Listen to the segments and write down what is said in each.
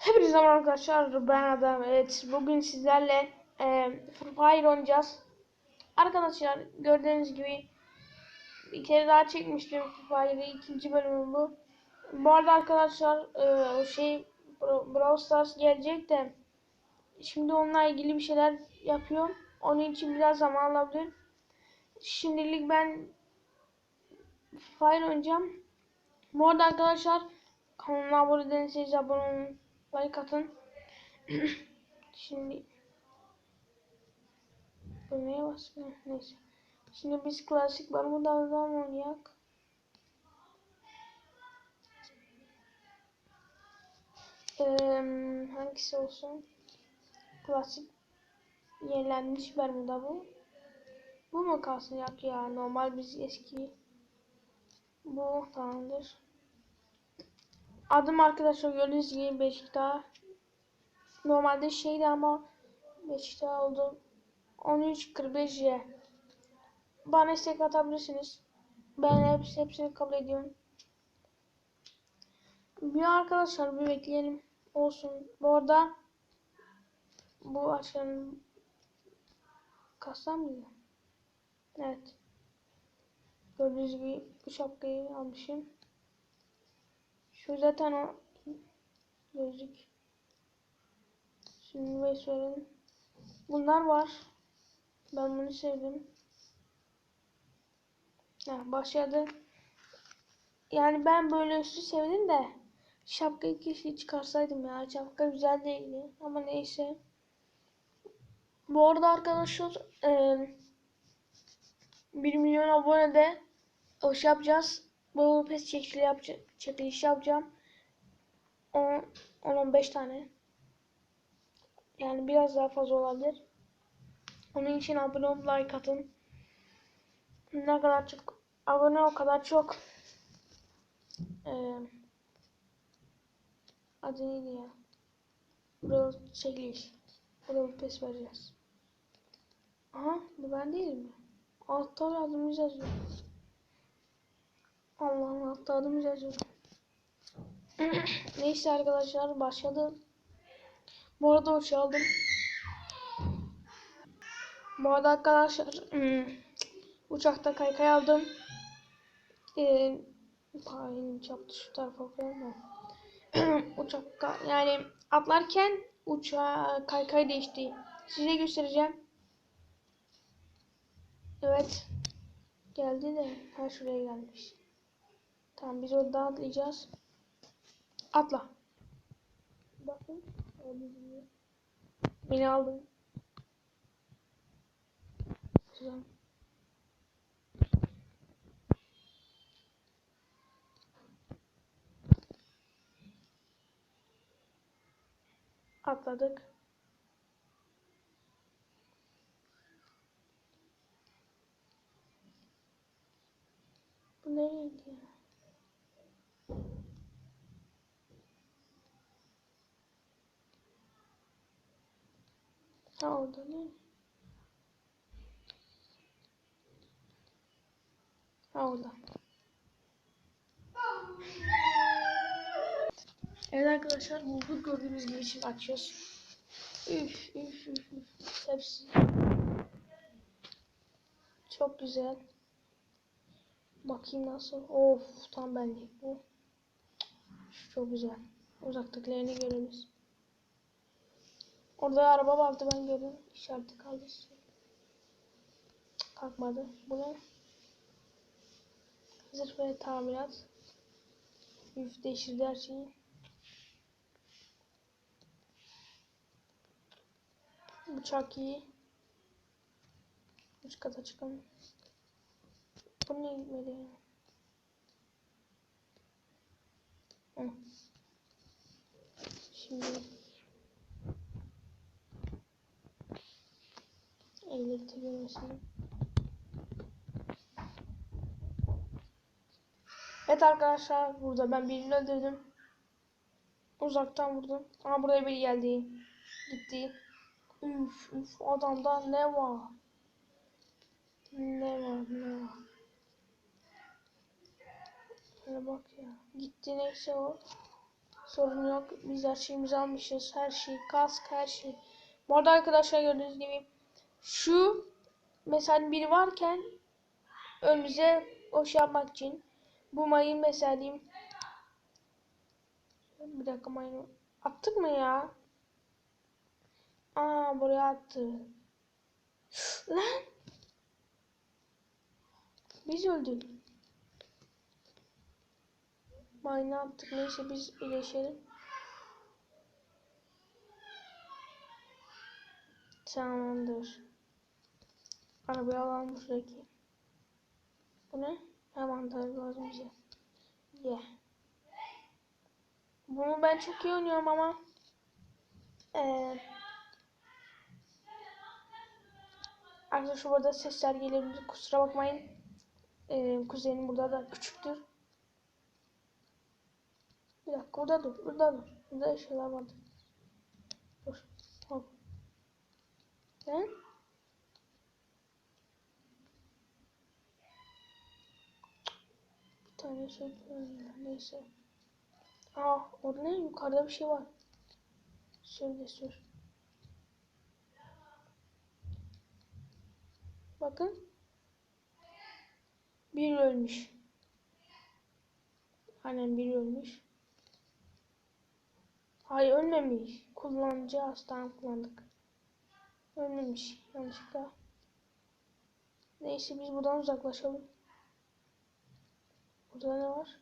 Hepinize merhaba arkadaşlar ben Adam. Evet bugün sizlerle e, Fire oynayacağız. Arkadaşlar gördüğünüz gibi bir kere daha çekmiştim Fire'ı ikinci bölümü bu. Bu arada arkadaşlar e, o şey Bra- Brawl Stars gelecek de şimdi onunla ilgili bir şeyler yapıyorum. Onun için biraz zaman alabilir. Şimdilik ben Fire oynayacağım. Bu arada arkadaşlar kanalıma abone değilseniz abone olun. Like atın. Şimdi bu neye basmıyor? Neyse. Şimdi biz klasik Bermuda'dan oynayak. Ee, hangisi olsun? Klasik yenilenmiş Bermuda bu. Bu mu kalsın yak ya? Normal biz eski. Bu tamamdır. Adım arkadaşlar gördüğünüz gibi Beşiktaş. Normalde şeydi ama Beşiktaş oldu. 13.45 Bana istek atabilirsiniz. Ben hepsi, hepsini kabul ediyorum. Bir arkadaşlar bir bekleyelim. Olsun. Bu arada bu aşağının kasa mıydı? Evet. Gördüğünüz gibi bu şapkayı almışım. Şu zaten o gözlük. Şimdi ve söyledim. Bunlar var. Ben bunu sevdim. Ha, başladı. Yani ben böyle üstü sevdim de şapkayı keşke çıkarsaydım ya. Şapka güzel değildi. Ama neyse. Bu arada arkadaşlar eee 1 milyon abonede o şey yapacağız. Bu pes çekili yapacağım. Çekiliş yapacağım. 10-15 tane. Yani biraz daha fazla olabilir. Onun için abone olup like atın. Ne kadar çok abone o kadar çok ee, adı neydi ya? Burada çekiliş. Burada pes vereceğiz. Aha bu ben değil mi? Altta adımız yazıyor. Allah'ım altta adımız yazıyor. Neyse arkadaşlar başladı. Bu arada uçağı aldım. Bu arada arkadaşlar hmm, uçakta kaykay aldım. Ee, Payını çarptı şu tarafa koyma. Uçakta yani atlarken uçağa kaykay değişti. Size göstereceğim. Evet. Geldi de ha şuraya gelmiş. Tamam biz oradan atlayacağız. Atla. Bakın. Beni aldın. Güzel. Atladık. Bu nereydi ya? Ha orada ne? Ha orada. Evet arkadaşlar bulduk gördüğünüz gibi şimdi açıyoruz. Üf üf üf üf. Hepsi. Çok güzel. Bakayım nasıl. Of tam benlik bu. Çok güzel. Uzaktakilerini görürüz. Orada araba vardı ben gördüm. İşareti kaldı. Kalkmadı. Bu ne? Zırh ve tamirat. Üf değiştirdi her şeyi. Bıçak iyi. Üç kata çıkalım. Bu niye gitmedi ya? Şimdi ehliyet görmesini. Evet arkadaşlar burada ben birini öldürdüm. Uzaktan vurdum. Ama buraya biri geldi. Gitti. Üf üf adamda ne var? Ne var ne var? Şöyle bak ya. Gitti neyse o. Sorun yok. Biz her şeyimizi almışız. Her şey, kask, her şey. Bu arada arkadaşlar gördüğünüz gibi şu mesela biri varken önümüze o şey yapmak için bu mayın mesela diyeyim. Bir dakika mayını attık mı ya? Aa buraya attı. Lan! Biz öldük. Mayını attık. Neyse biz iyileşelim. Tamamdır. Arabayı alalım şuradaki. Bu ne? Hemen lazım bize. Yeah. Bunu ben çok iyi oynuyorum ama ee, Arkadaşlar burada sesler gelebilir. Kusura bakmayın. Ee, kuzenim burada da küçüktür. Bir dakika burada dur. Burada dur. Burada şeyler vardı. Dur. Hop. Ne? Tane şey neyse. Aa orada ne? Yukarıda bir şey var. De sür. Bakın. Bir ölmüş. Aynen biri ölmüş. Hayır ölmemiş. Kullanıcı hastane kullandık. Ölmemiş. Yanlışlıkla. Neyse biz buradan uzaklaşalım. Burada ne var?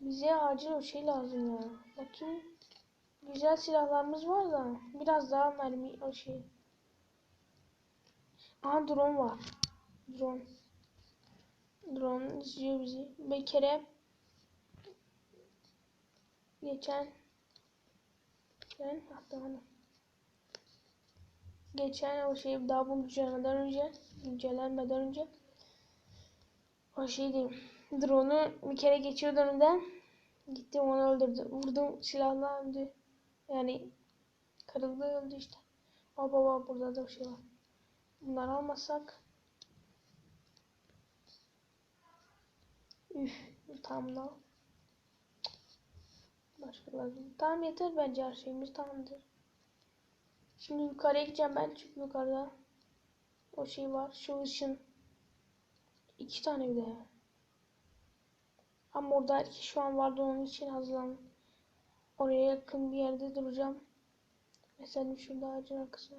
Bize acil o şey lazım ya. Bakayım. Güzel silahlarımız var da. Biraz daha mermi o şey. Aha drone var. Drone. Drone izliyor bizi. Bir kere geçen geçen hatta hani geçen o şey daha bu güncellemeden önce güncellenmeden önce o şey diyeyim drone'u bir kere geçiyordu önünden gitti onu öldürdü. Vurdum silahla öldü. Yani kırıldı öldü işte. Baba baba burada da bir şey var. Bunları almasak. Üf tam da başka lazım tamam yeter bence her şeyimiz tamamdır. Şimdi yukarıya gideceğim ben çünkü yukarıda o şey var şu ışın. İki tane bir de ama orada iki şu an vardı onun için hazırlan oraya yakın bir yerde duracağım mesela şurada ağacın arkasına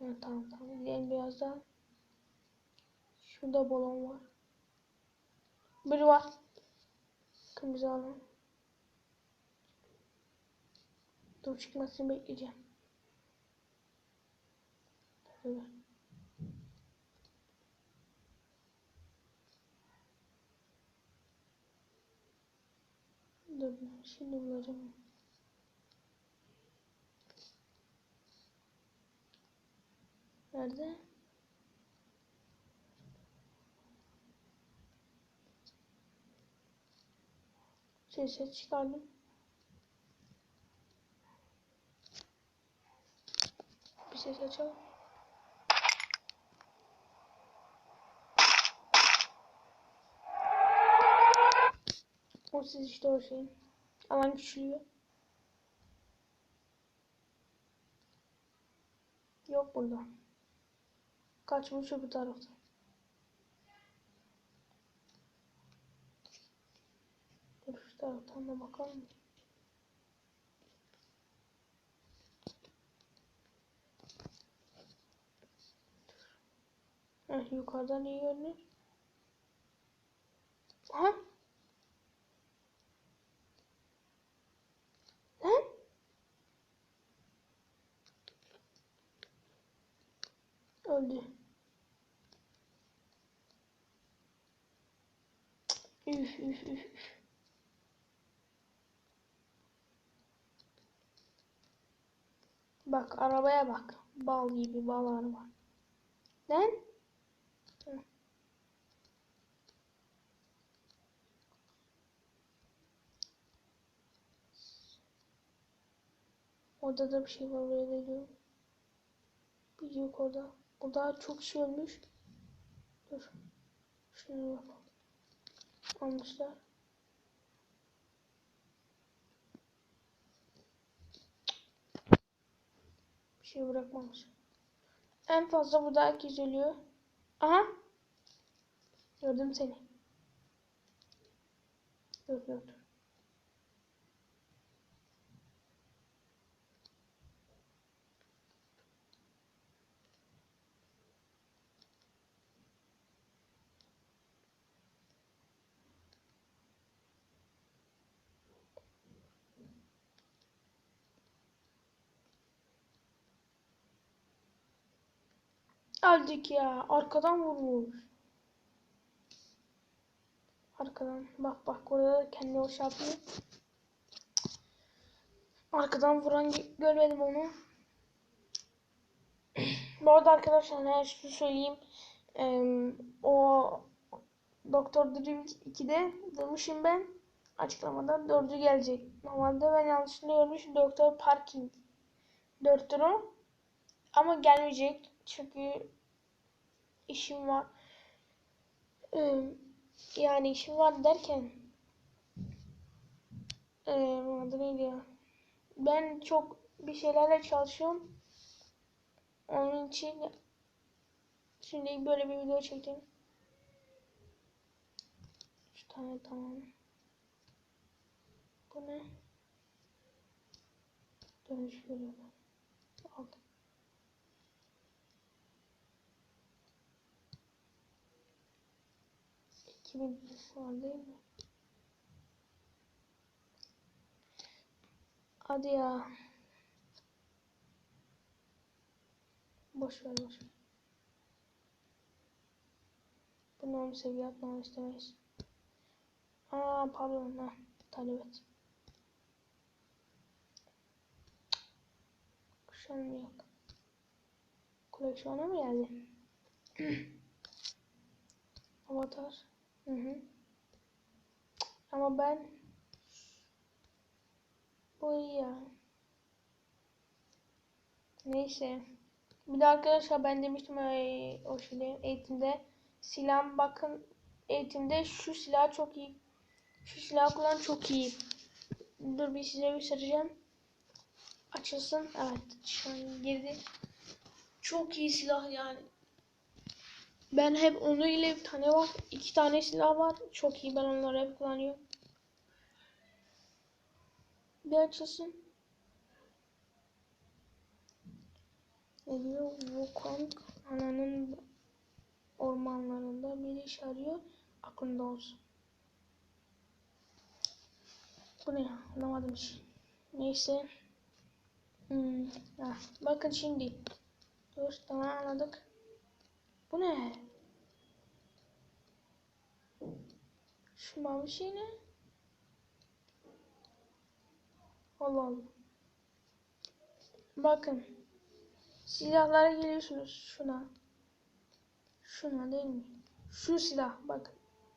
Evet, tamam tamam gidelim biraz daha. Şurada balon var. Biri var. Kırmızı alalım. Dur çıkmasını bekleyeceğim. Dur. Dur şimdi bulacağım. Nerede? Ses çıkardım. Bir ses açalım. O ses işte o şeyin. Alan küçülüyor. Yok burada. Kaçmış öbür tarafta. Şu taraftan da bakalım. Heh, yukarıdan iyi görünür. Aha. Lan. Öldü. Bak arabaya bak. Bal gibi bal araba. Lan? Hı. Orada da bir şey var oraya geliyorum. Bir yok orada. Orada çok şey ölmüş. Dur. Şuna olmuşlar. Bir şey bırakmamış. En fazla burada herkes ölüyor. Aha. Gördüm seni. Gördüm. Öldük ya. Arkadan vurmuş. Arkadan. Bak bak burada da kendi o şey. Arkadan vuran gö- görmedim onu. Bu arada arkadaşlar her şunu söyleyeyim. Eee, o Doktor Dream 2'de demişim ben açıklamada 4'ü gelecek. Normalde ben yanlışlıkla görmüşüm Doktor Parking 4'tür o. Ama gelmeyecek çünkü işim var. Yani işim var derken adı neydi ya? Ben çok bir şeylerle çalışıyorum. Onun için şimdi böyle bir video çektim. Üç tane tamam. Bu ne? Dönüş görüyor. Aldım. İki bin var değil mi? Hadi ya. Boş ver boş ver. Bunu onu seviye atmamı istemeyiz. Aa pardon ha. Talep et. Kuşanım yok. Koleksiyona mı geldi? Avatar. Hı hı. Ama ben bu iyi ya. Neyse. Bir de arkadaşlar ben demiştim o şeyde eğitimde silah bakın eğitimde şu silah çok iyi. Şu silah kullan çok iyi. Dur bir size göstereceğim. Açılsın. Evet şu an girdi. Çok iyi silah yani. Ben hep onu ile bir tane var. iki tane silah var. Çok iyi ben onları hep kullanıyorum. Bir açılsın. Ne diyor? Wukong ananın ormanlarında bir iş arıyor. Aklında olsun. Bu ne? Anlamadım hiç. Neyse. Hmm. Ha, bakın şimdi. Dur tamam anladık. Bu ne? Şu mavi şey ne? Allah Allah. Bakın. Silahlara geliyorsunuz. Şuna. Şuna değil mi? Şu silah bak.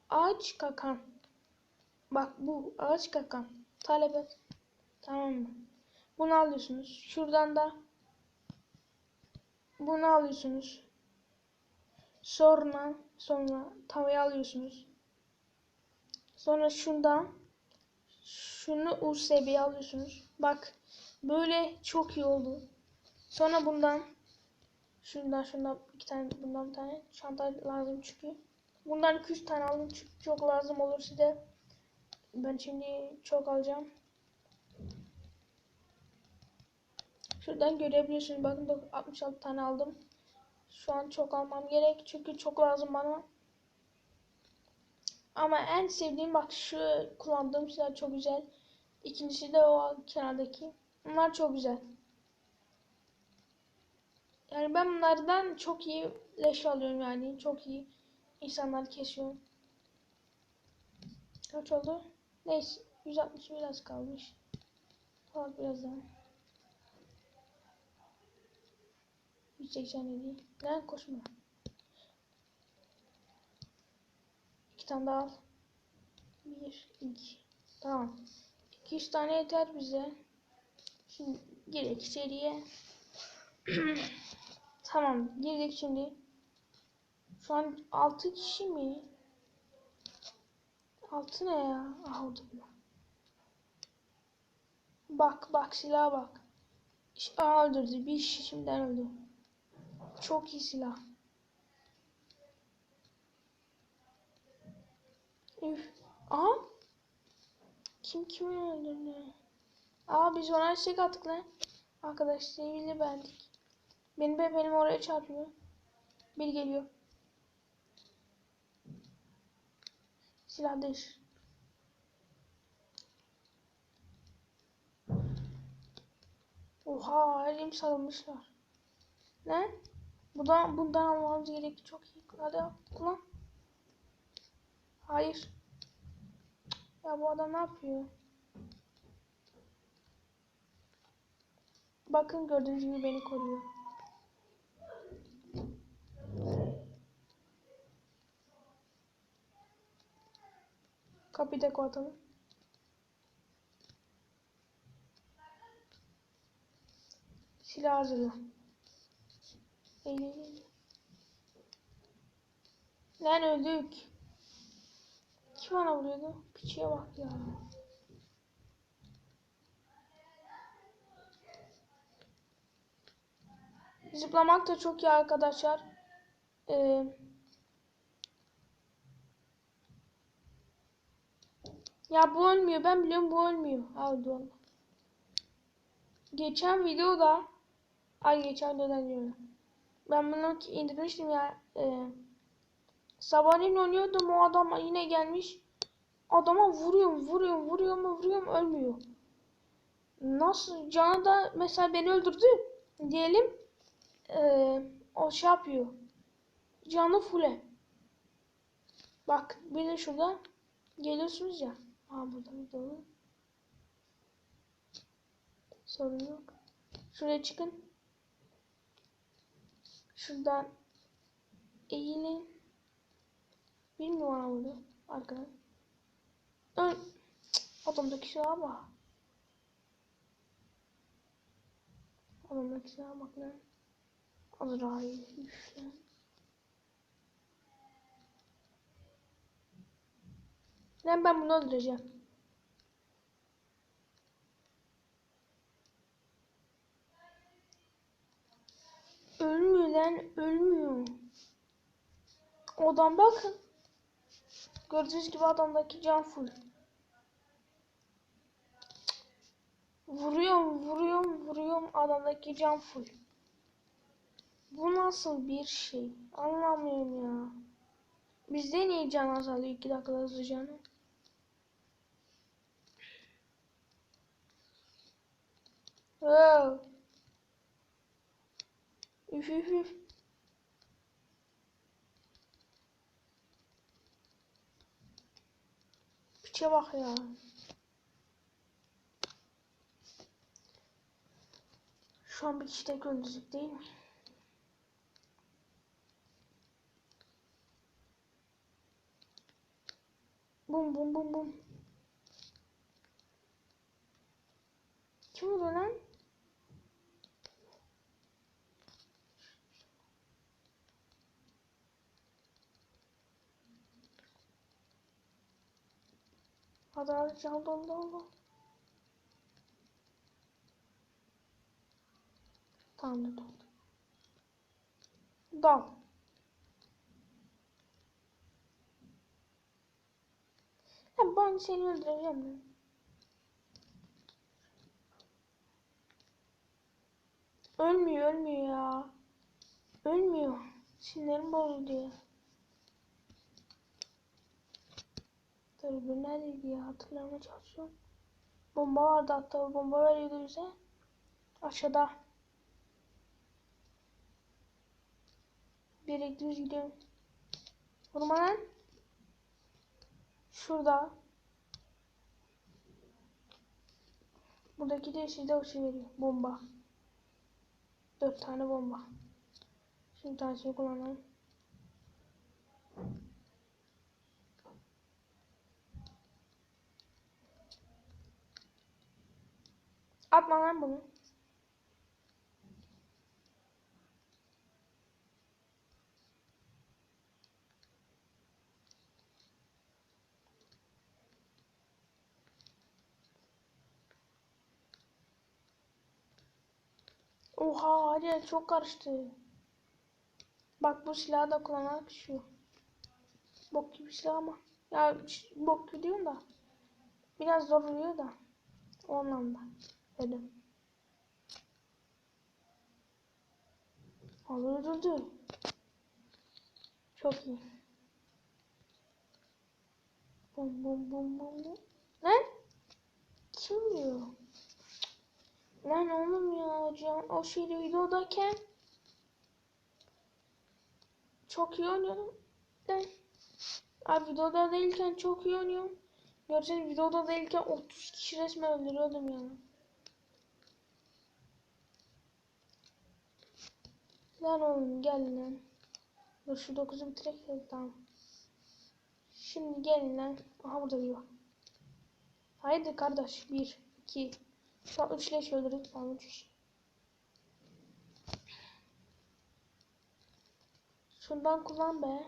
Ağaç kakan. Bak bu ağaç kakan. Talep et. Tamam mı? Bunu alıyorsunuz. Şuradan da bunu alıyorsunuz. Sonra sonra tavayı alıyorsunuz. Sonra şundan şunu USB'ye alıyorsunuz. Bak böyle çok iyi oldu. Sonra bundan şundan şundan iki tane bundan bir tane çanta lazım çünkü. Bundan 200 tane aldım çünkü çok lazım olur size. Ben şimdi çok alacağım. Şuradan görebiliyorsunuz. Bakın da 66 tane aldım. Şu an çok almam gerek. Çünkü çok lazım bana. Ama en sevdiğim bak şu kullandığım silah çok güzel. İkincisi de o kenardaki. Bunlar çok güzel. Yani ben bunlardan çok iyi leş alıyorum yani. Çok iyi insanlar kesiyorum. Kaç oldu? Neyse. 160 biraz kalmış. Bak biraz daha. 187. Lan koşma. İki tane daha al. Bir, iki. Tamam. 200 tane yeter bize. Şimdi girek içeriye. tamam girdik şimdi. Şu an 6 kişi mi? 6 ne ya? Ah oldu bu. Bak bak silaha bak. Aa, öldürdü. Bir kişi şimdiden öldü. Çok iyi silah. Üf. Aha. Kim kimi öldürdü? Aa biz ona çiçek attık lan. Arkadaş sevgili bendik. Benim be benim oraya çarpıyor. Bir geliyor. Silah değiş. Oha elim sarılmışlar. Ne? Bundan, bundan almamız gerek. Çok iyi. Hadi. Kullan. Hayır. Ya bu adam ne yapıyor? Bakın gördüğünüz gibi beni koruyor. Kapıyı da kapatalım. Silah hazırla. Eğil. Lan öldük. Kim bana vuruyordu? Piçeye bak ya. Zıplamak da çok iyi arkadaşlar. Ee, ya bu ölmüyor. Ben biliyorum bu ölmüyor. Öldü valla. Geçen videoda ay geçen videodan diyorum. Ben bunu indirmiştim ya. E, sabahleyin oynuyordum o adam yine gelmiş. Adama vuruyorum vuruyorum vuruyorum vuruyorum ölmüyor. Nasıl canı da mesela beni öldürdü diyelim. Ee, o şey yapıyor. Canı fule. Bak bir de şurada geliyorsunuz ya. Aa burada bir dolu. Sorun yok. Şuraya çıkın. Şuradan eğilin. Bilmiyorum bana vurdu. Arkadan. Ön. Adamdaki şuna bak. Adamdaki şuna bak lan. Azrail. Üf lan. Lan ben bunu öldüreceğim. Ölmüyor lan. Ölmüyor. Adam bakın. Gördüğünüz gibi adamdaki can full. Vuruyorum, vuruyorum, vuruyorum. Adamdaki can full. Bu nasıl bir şey? Anlamıyorum ya. Bizde niye can azalıyor 2 dakikada hızlı canı? Wow. Üf üf üf. Piçe bak ya. Şu an bir kişi tek öldürecek değil mi? Bum bum bum bum. Kim vuruyor lan? Hadi hadi can dolu dolu. Tamam da doldu. Dal. Ya ben seni öldüreceğim. Ölmüyor ölmüyor ya. Ölmüyor. Sinirim bozuldu ya. Tabii bu neredeydi ya hatırlamaya çalışıyorum. Bomba vardı hatta bomba veriyordu bize. Aşağıda. Bir düz gidiyorum. Vurma lan. Şurada. Buradaki de şeyde o şey veriyor. Bomba. Dört tane bomba. Şimdi tanesini kullanalım. Atma lan bunu. Oha hadi çok karıştı. Bak bu silahı da kullanarak şu. Bok gibi silah ama. Ya bok gibi diyorum da. Biraz zor oluyor da. O anlamda. Dedim. Abi öldürdü. Çok iyi. Bum bum bum bum bum. Lan? Kim diyor? Lan oğlum ya hocam o şeyde videodayken çok iyi oynuyordum. Lan. Abi videoda değilken çok iyi oynuyorum. Görseniz videoda değilken 30 kişi resmen öldürüyordum ya. Lan oğlum gel lan. Dur şu 9'u bitirek tamam. Şimdi gelin lan. Aha burada bir var. Haydi kardeş. 1, 2, şu an 3 leş öldürdük. Tamam 3 kişi. Şundan kullan be.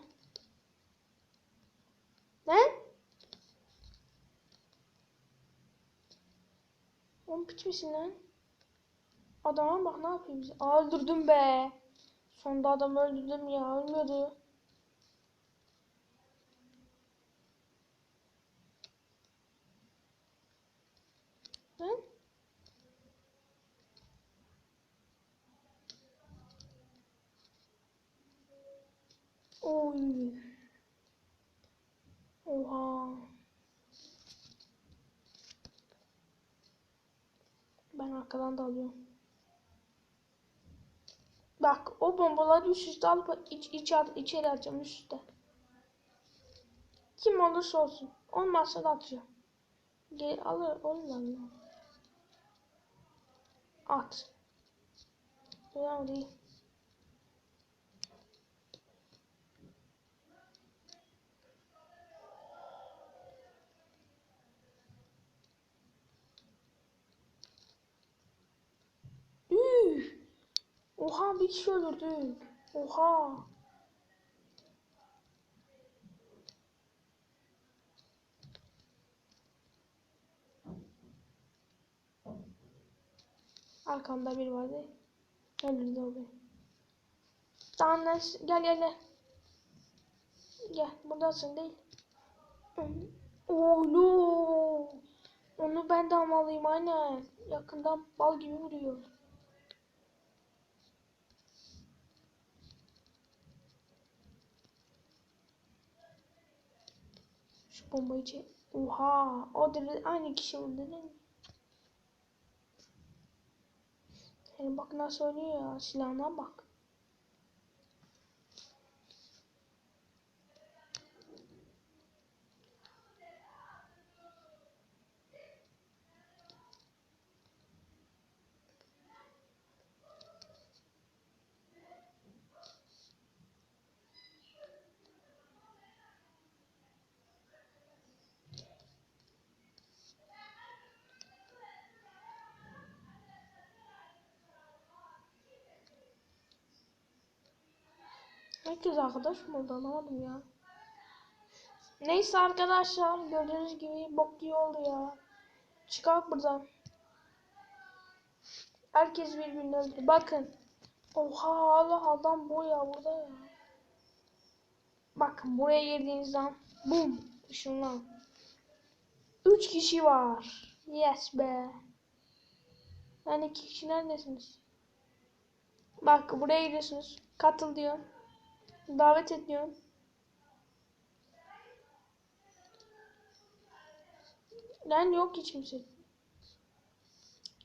Ne? Oğlum piç misin lan? Adama bak ne yapıyor bize. Aa öldürdüm be. Sonunda adamı öldürdüm ya. Ölmüyordu. Lan? Oy. Oha. Ben arkadan da alıyorum. Bak o bombaları üst alıp iç, iç, içeri atacağım üst üste. Kim olursa olsun. Olmazsa da atacağım. Gel alır olur. At. Önemli değil. Üf. Oha bir kişi öldürdük. Oha. Arkamda biri vardı. Öldürdü o beni. Tamam gel gel gel. Gel buradasın değil. Oğlum. Onu ben de almalıyım aynen. Yakından bal gibi vuruyor. Çek. Oha. O da aynı kişi vurdu değil? Yani bak nasıl oynuyor ya. Silahına bak. Herkes arkadaş mı oldu anlamadım ya. Neyse arkadaşlar gördüğünüz gibi bok gibi oldu ya. Çıkar buradan. Herkes birbirini öldü. Bakın. Oha Allah adam bu ya burada ya. Bakın buraya girdiğiniz zaman bum ışınlan. Üç kişi var. Yes be. Yani iki kişi neredesiniz? Bak buraya giriyorsunuz. Katıl diyor. Davet ediyorum. Lan yok hiç kimse.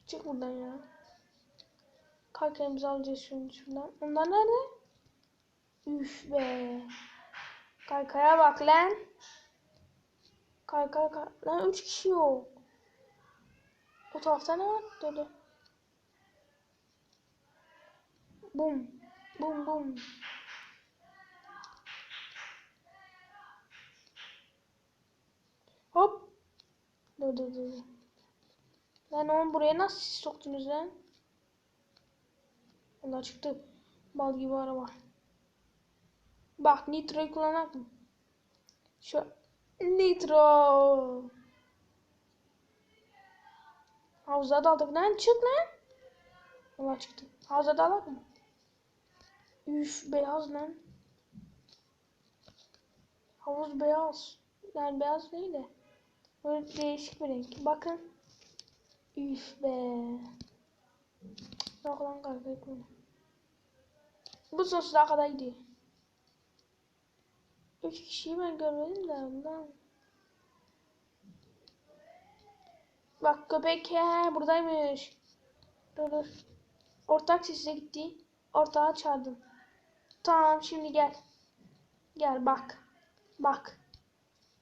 Çık buradan ya. Kalk elimizi alacağız şimdi şuradan. Onlar nerede? Üf be. Kaykaya bak lan. Kay kay kay. Lan üç kişi yok. O tarafta ne var? Dolu. Bum. Bum bum. Hop. Dur dur dur. Lan oğlum buraya nasıl siz soktunuz lan? Allah çıktı. Bal gibi araba. Bak nitroyu kullanak? Şu nitro. Havuza daldık lan çık lan. Yola çıktım. Havuza dalak mı? Üf beyaz lan. Havuz beyaz. Yani beyaz değil de. Böyle değişik bir renk. Bakın. Üf be. Yok lan kanka etmiyor. Bu sonsuza kadar gidiyor. Üç kişiyi ben görmedim de ondan. Bak köpek he buradaymış. Dur dur. Ortak sesle gitti. Ortağı çağırdım. Tamam şimdi gel. Gel bak. Bak.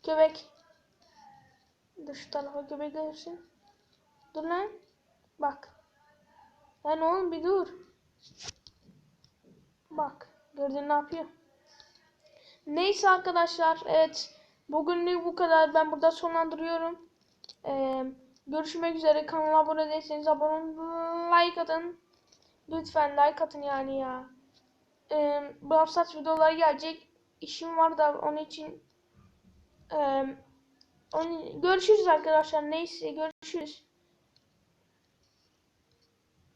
Köpek. Dur şu tarafa. Dur lan. Bak. Lan oğlum bir dur. Bak. Gördün ne yapıyor? Neyse arkadaşlar. Evet. Bugünlük bu kadar. Ben burada sonlandırıyorum. Ee, görüşmek üzere. Kanala abone değilseniz abone olun. Like atın. Lütfen like atın yani ya. Ee, Brawl Stars videoları gelecek. İşim var da onun için ee, görüşürüz arkadaşlar. Neyse görüşürüz.